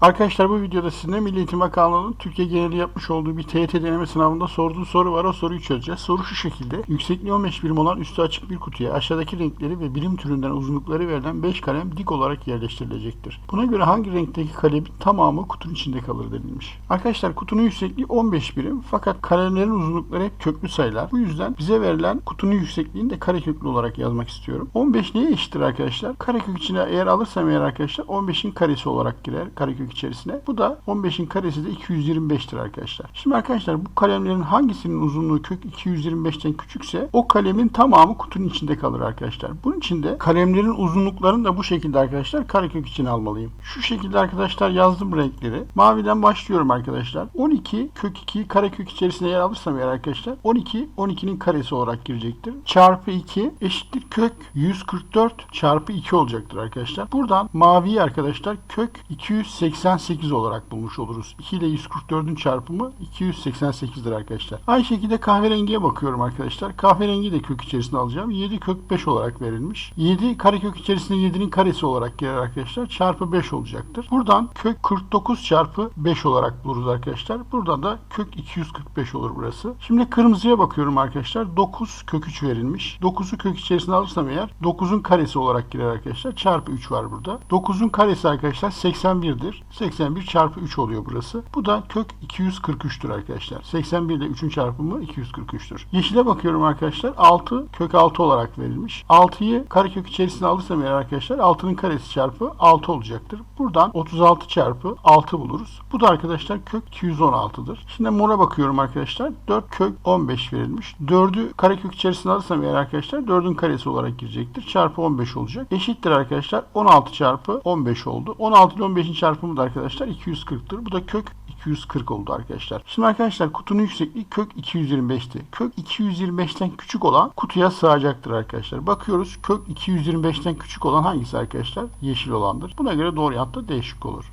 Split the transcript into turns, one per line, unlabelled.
Arkadaşlar bu videoda sizinle Milli Eğitim Bakanlığı'nın Türkiye geneli yapmış olduğu bir TYT deneme sınavında sorduğu soru var. O soruyu çözeceğiz. Soru şu şekilde. Yüksekliği 15 birim olan üstü açık bir kutuya aşağıdaki renkleri ve birim türünden uzunlukları verilen 5 kalem dik olarak yerleştirilecektir. Buna göre hangi renkteki kalemin tamamı kutunun içinde kalır denilmiş. Arkadaşlar kutunun yüksekliği 15 birim fakat kalemlerin uzunlukları hep köklü sayılar. Bu yüzden bize verilen kutunun yüksekliğini de kareköklü olarak yazmak istiyorum. 15 neye eşittir arkadaşlar? Karekök içine eğer alırsam eğer arkadaşlar 15'in karesi olarak girer karekök içerisine. Bu da 15'in karesi de 225'tir arkadaşlar. Şimdi arkadaşlar bu kalemlerin hangisinin uzunluğu kök 225'ten küçükse o kalemin tamamı kutunun içinde kalır arkadaşlar. Bunun için de kalemlerin uzunluklarını da bu şekilde arkadaşlar karekök içine almalıyım. Şu şekilde arkadaşlar yazdım renkleri. Maviden başlıyorum arkadaşlar. 12 kök 2 karekök içerisine yer alırsam eğer arkadaşlar 12 12'nin karesi olarak girecektir. Çarpı 2 eşittir kök 144 çarpı 2 olacaktır arkadaşlar. Buradan maviyi arkadaşlar kök 288 olarak bulmuş oluruz. 2 ile 144'ün çarpımı 288'dir arkadaşlar. Aynı şekilde kahverengiye bakıyorum arkadaşlar. Kahverengi de kök içerisine alacağım. 7 kök 5 olarak verilmiş. 7 karekök içerisine 7'nin karesi olarak girer arkadaşlar. Çarpı 5 olacaktır. Buradan kök 49 çarpı 5 olarak buluruz arkadaşlar. Buradan da kök 245 olur burası. Şimdi kırmızıya bakıyorum arkadaşlar. 9 kök 3 verilmiş. 9'u kök içerisine alırsam eğer 9'un karesi olarak girer arkadaşlar. Çarpı 3 var burada. 9'un karesi arkadaşlar 81'dir. 81 çarpı 3 oluyor burası. Bu da kök 243'tür arkadaşlar. 81 ile 3'ün çarpımı 243'tür. Yeşile bakıyorum arkadaşlar. 6 kök 6 olarak verilmiş. 6'yı karekök içerisine alırsam eğer arkadaşlar 6'nın karesi çarpı 6 olacaktır. Buradan 36 çarpı 6 buluruz. Bu da arkadaşlar kök 216'dır. Şimdi mora bakıyorum arkadaşlar. 4 kök 15 verilmiş. 4'ü karekök içerisine alırsam eğer arkadaşlar 4'ün karesi olarak girecektir. Çarpı 15 olacak. Eşittir arkadaşlar 16 çarpı 15 oldu. 16 ile 15'in çarpımı da arkadaşlar 240'tır. Bu da kök 240 oldu arkadaşlar. Şimdi arkadaşlar kutunun yüksekliği kök 225'ti. Kök 225'ten küçük olan kutuya sığacaktır arkadaşlar. Bakıyoruz kök 225'ten küçük olan hangisi arkadaşlar? Yeşil olandır. Buna göre doğru yanıt da D şıkkı olur.